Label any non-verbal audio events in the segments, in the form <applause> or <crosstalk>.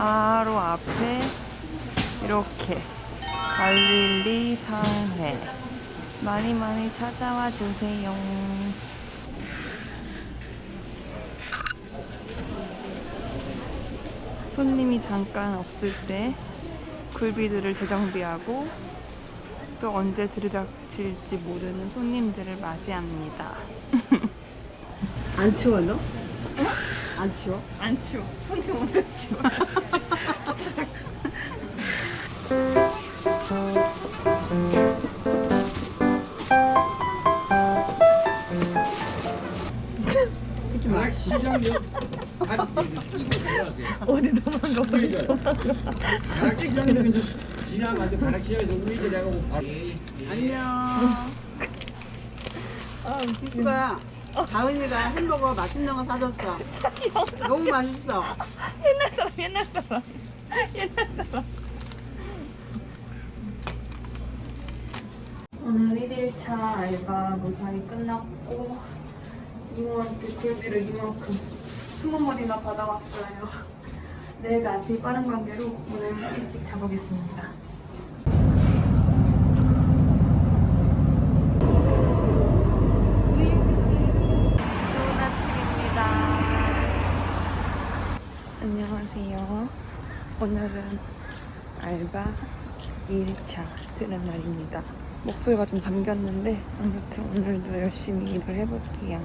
바로 앞에 이렇게 갈릴리 상회 많이 많이 찾아와 주세요. 손님이 잠깐 없을 때 굴비들을 재정비하고 또 언제 들이닥칠지 모르는 손님들을 맞이합니다. <laughs> 안 치워 너? 안 치워? 안 치워. 손님 오늘 치워. 어디 도망가 어디 도망가. 지나가서 시장에서 안녕. 아, 기수가 다은이가 햄버거 맛있는 거 사줬어. 너무 맛있어. 옛날 사람 옛날 사람 옛날 사람. 오늘 1일차 알바 무사히 끝났고 이모한테 굴비를 이만큼 20마리나 받아왔어요. 내일 아침 빠른 관계로 오늘 일찍 자보겠습니다. 좋은 아침입니다. 안녕하세요. 오늘은 알바 2일차 되는 날입니다. 목소리가 좀 잠겼는데 아무튼 오늘도 열심히 일을 해볼게요.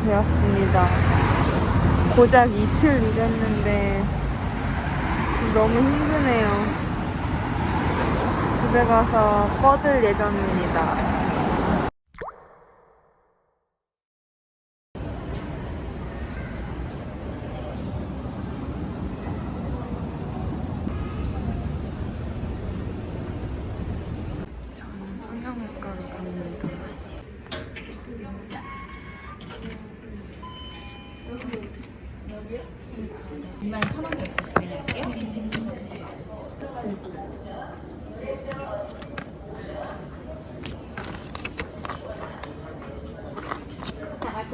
되었습니다. 고작 이틀 일했는데 너무 힘드네요. 집에 가서 뻗을 예정입니다. 저는 성형외과로 갑니다.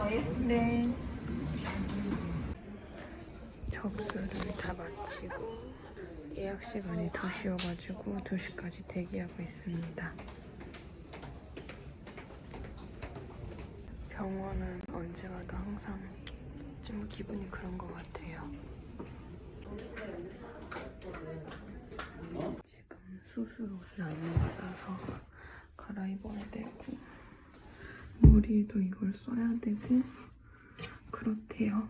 네. 접수를 다 마치고 예약 시간이 2시여가지고 2시까지 대기하고 있습니다. 병원은 언제 가도 항상 좀 기분이 그런 것 같아요. 지금 수술 옷을 안 입어서 갈아입어야 되고 머리에도 이걸 써야 되고 그렇대요.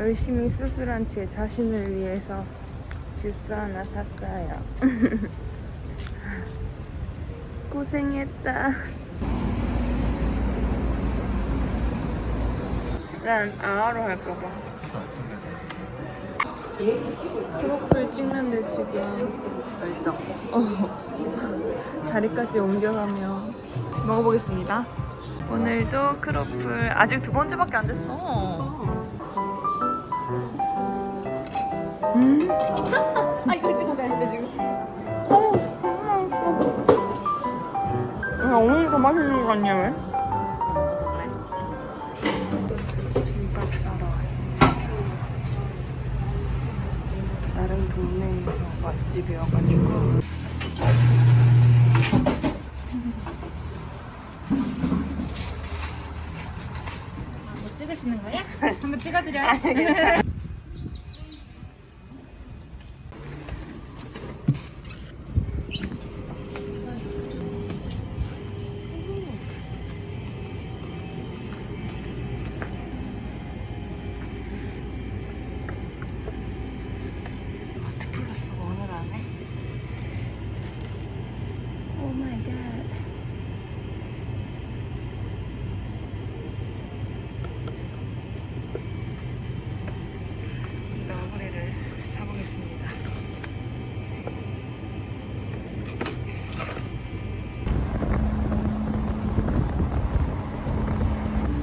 열심히 수술한 제 자신을 위해서 주스 하나 샀어요. <laughs> 고생했다. 난 아아로 할까봐. 크로플 찍는데 지금 열정. 어. <laughs> 자리까지 옮겨가며 먹어보겠습니다. 오늘도 크로플 아직 두 번째밖에 안 됐어. 음. <laughs> 아 이걸 찍어 가는데 지금. 어, 야, 오늘 더 맛있는 거 아니야, 왜? 김밥 사러 왔습니다. 다른 동네에서 맛집이어가지고. 뭐 찍으시는 거야? <laughs> 한번 찍어드려. 아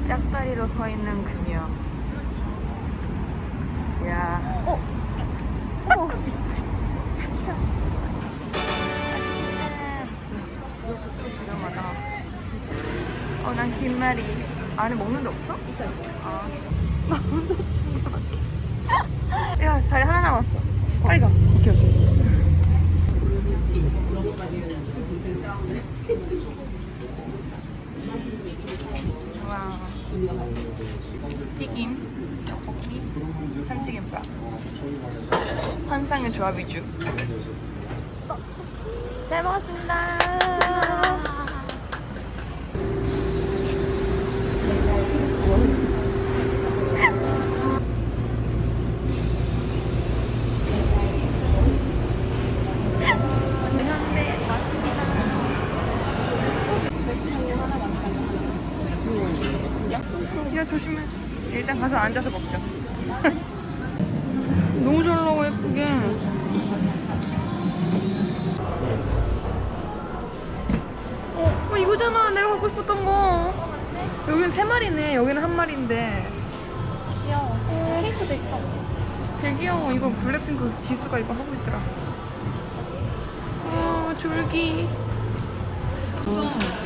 짝다리로 서 있는 그녀. 야. 어? 어. 이것도 또 저렴하다. 어, 난 김말이. 안에 먹는 데 없어? 있어, 있어. 아. 나 혼자 챙겨갈게. 야, 자리 하나 남았어. 빨리 가. 오케이, 오케이. 와. 튀김, 떡볶이, 참치김밥. 환상의 조합이죠. 잘 먹었습니다. 가서 앉아서 먹자. <laughs> 너무 잘 나와 예쁘게. 어, 어, 이거잖아. 내가 갖고 싶었던 거. 여기는 세 마리네. 여기는 한 마리인데. 귀여워. 케이스도 있어. 되게 귀여워. 이거 블랙핑크 지수가 이거 하고 있더라. 어, 줄기. 뜨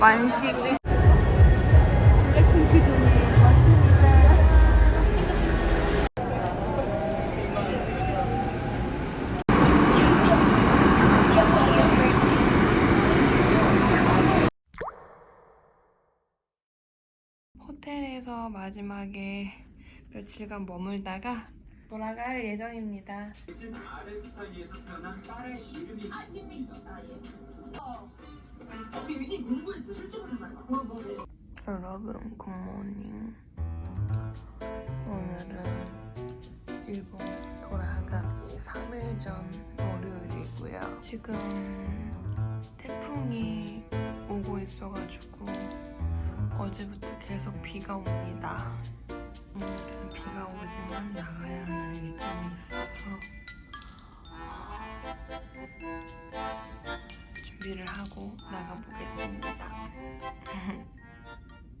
만식. 마지막에 며칠간 머물다가 돌아갈 예정입니다. 여러분 굿모닝. 오늘은 일본 돌아가기 3일 전 월요일이고요. 지금 태풍이 오고 있어가지고 어제부터 계속 비가 옵니다 오늘은 비가 오지만 나가야 하는 일정이 있어서 준비를 하고 나가보겠습니다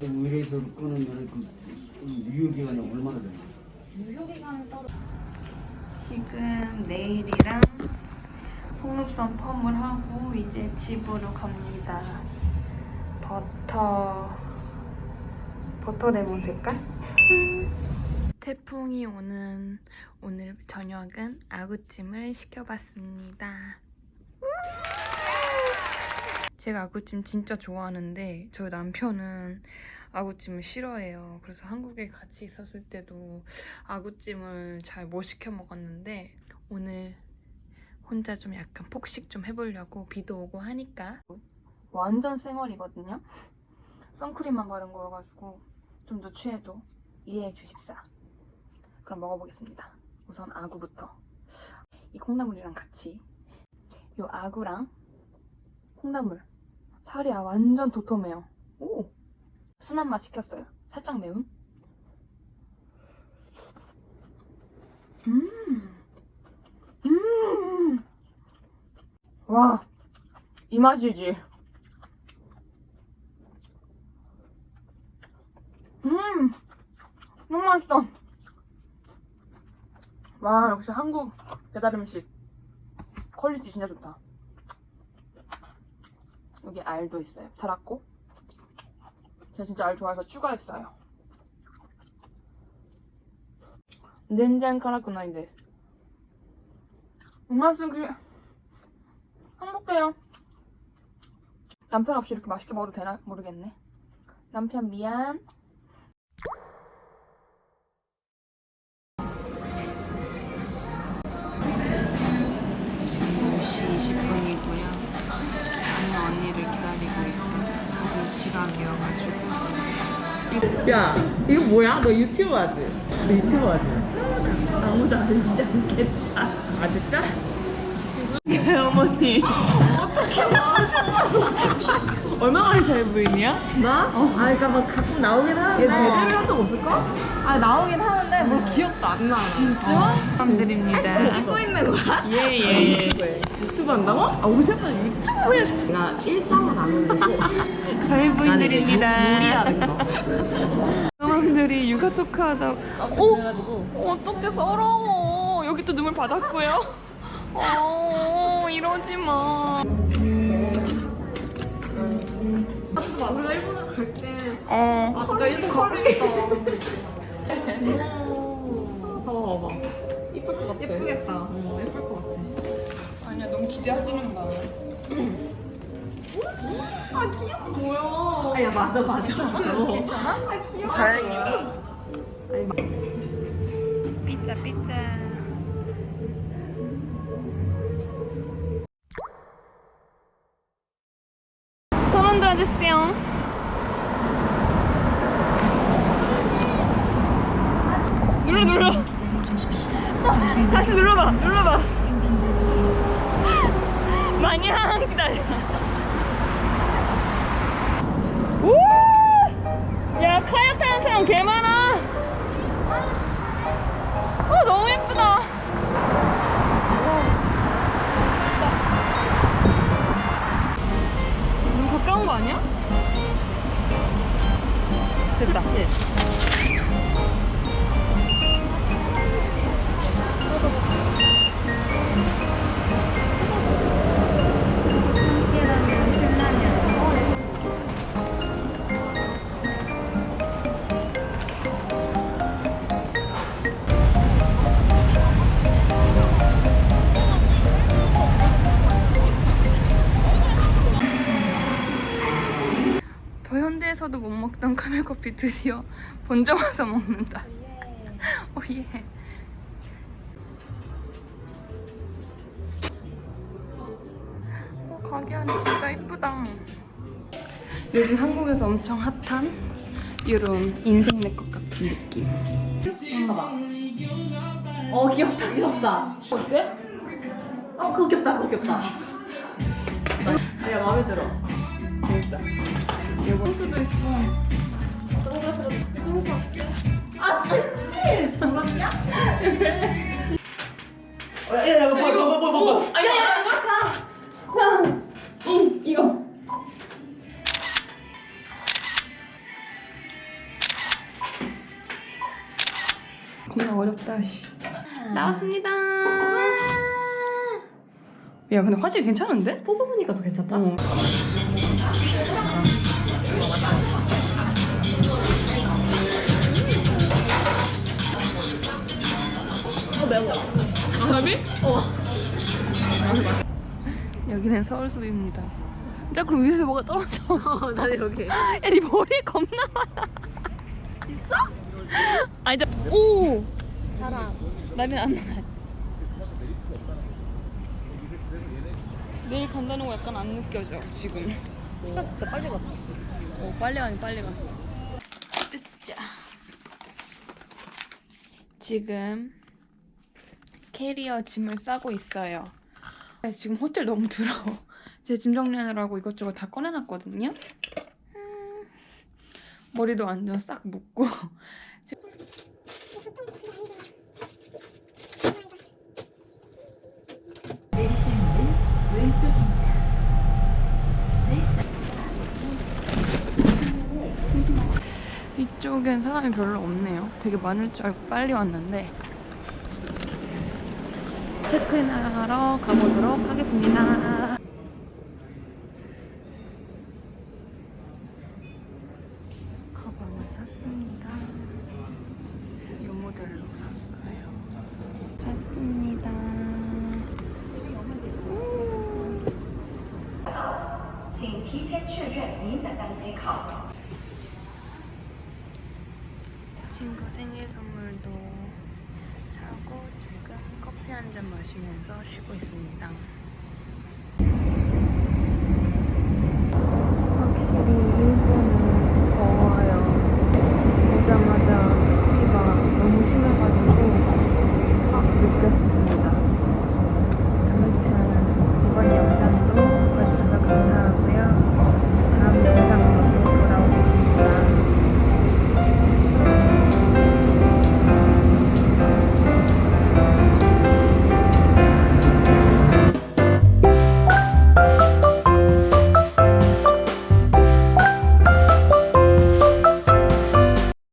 <laughs> 의뢰에서 끊으면 그 유효 기간이 얼마나 되나요? 지금 내일이랑 속눈썹 펌을 하고 이제 집으로 갑니다. 버터 버터 레몬 색깔? 태풍이 오는 오늘 저녁은 아구찜을 시켜봤습니다. 제가 아구찜 진짜 좋아하는데 저희 남편은 아구찜을 싫어해요. 그래서 한국에 같이 있었을 때도 아구찜을 잘 못 시켜 먹었는데 오늘 혼자 좀 약간 폭식 좀 해보려고 비도 오고 하니까 완전 쌩얼이거든요. 선크림만 바른 거여가지고 좀더 취해도 이해해 주십사. 그럼 먹어보겠습니다. 우선 아구부터. 이 콩나물이랑 같이 요 아구랑 콩나물 살이 아 완전 도톰해요. 오 순한 맛 시켰어요. 살짝 매운. 음, 음, 와, 이 맛이지. 음! 너무 맛있어! 와, 역시 한국 배달 음식. 퀄리티 진짜 좋다. 여기 알도 있어요. 달았고. 제가 진짜 알 좋아해서 추가했어요. 냉장 깔았구나, 이제. 엄마 쓰기. 행복해요. 남편 없이 이렇게 맛있게 먹어도 되나 모르겠네. 남편 미안. 야 이거 뭐야? 너 유튜브 하지? 너 유튜브 하지? 아무도 알지 않겠다. 아 진짜? 지금 네, 어머니. 어떻게 얼마 만에 잘 부인이야? 나? 어. 아 그니까 막 가끔 나오긴 하는데. 얘 제대로 한 적 없을까? 아 나오긴 하는데 뭐 기억도 안 나. 진짜? 어. 사람들입니다. 아, 찍고 있는 거야? 예예 예. 예. 예. 500원도 안 담아? 아 500원 유튜브 해 내가 일상은 안 올리고. 저희 부인들입니다. 요리하는 거. 사람들이 육아 토크하다. 오! 어? 어떻게 서러워. 여기 또 눈물 받았고요. <laughs> 어 이러지 마. 어. 아 진짜 일본 가고 싶다. 봐봐 <laughs> 어, 봐봐. 이쁠 것 같아. 예쁘겠다. 너무 기대하지는 마. 아야? 맞아 맞아. 괜찮아? 아? 귀여워 다행이다. 삐짜 삐짜 손 들어주세요. 눌러 눌러. 다시 눌러봐 눌러봐 마냥 기다려 우! 야 카약 하는 사람 개 많아 어 너무 예쁘다. 너무 가까운 거 아니야? 됐다. 더 못 먹던 카멜커피 드디어 본점 와서 먹는다. 오예. 어, 가게 안이 진짜 이쁘다. 요즘 한국에서 엄청 핫한 이런 인생 내 것 같은 느낌. 어 귀엽다 귀엽다 어때? 어 그거 귀엽다 그거 귀엽다 아야 마음에 들어 재밌다 호수도 있어 선글라스 호수 어때? 아 그치 몰랐냐? 야야 이거 뭐뭐 뭐뭐 아야 이거 사사응 이거 겁나 어렵다. 씨. 나왔습니다. 야 근데 화질 괜찮은데? 뽑아보니까 더 괜찮다 어. 어 매워 바람이? 어. 여기는 서울숲입니다. 자꾸 위에서 뭐가 떨어져. <laughs> 어, 나 여기. 야, 네 머리 겁나 많아. 있어? 아니, 저, 오! 바람. 나는 안 나. 내일 간다는 거 약간 안 느껴져, 지금. 시간 진짜 빨리 갔지. 어, 빨리 가긴 빨리 갔어. 으짜. 지금 캐리어 짐을 싸고 있어요. 네, 지금 호텔 너무 더러워. <laughs> 제 짐 정리하느라고 이것저것 다 꺼내놨거든요. 음, 머리도 완전 싹 묶고. <laughs> 지금- 이쪽엔 사람이 별로 없네요. 되게 많을 줄 알고 빨리 왔는데 체크인하러 가보도록 하겠습니다. 가방을 샀습니다. 이 모델로 샀어요. 샀습니다. 친구 생일 선물도 한 잔 마시면서 쉬고 있습니다. 확실히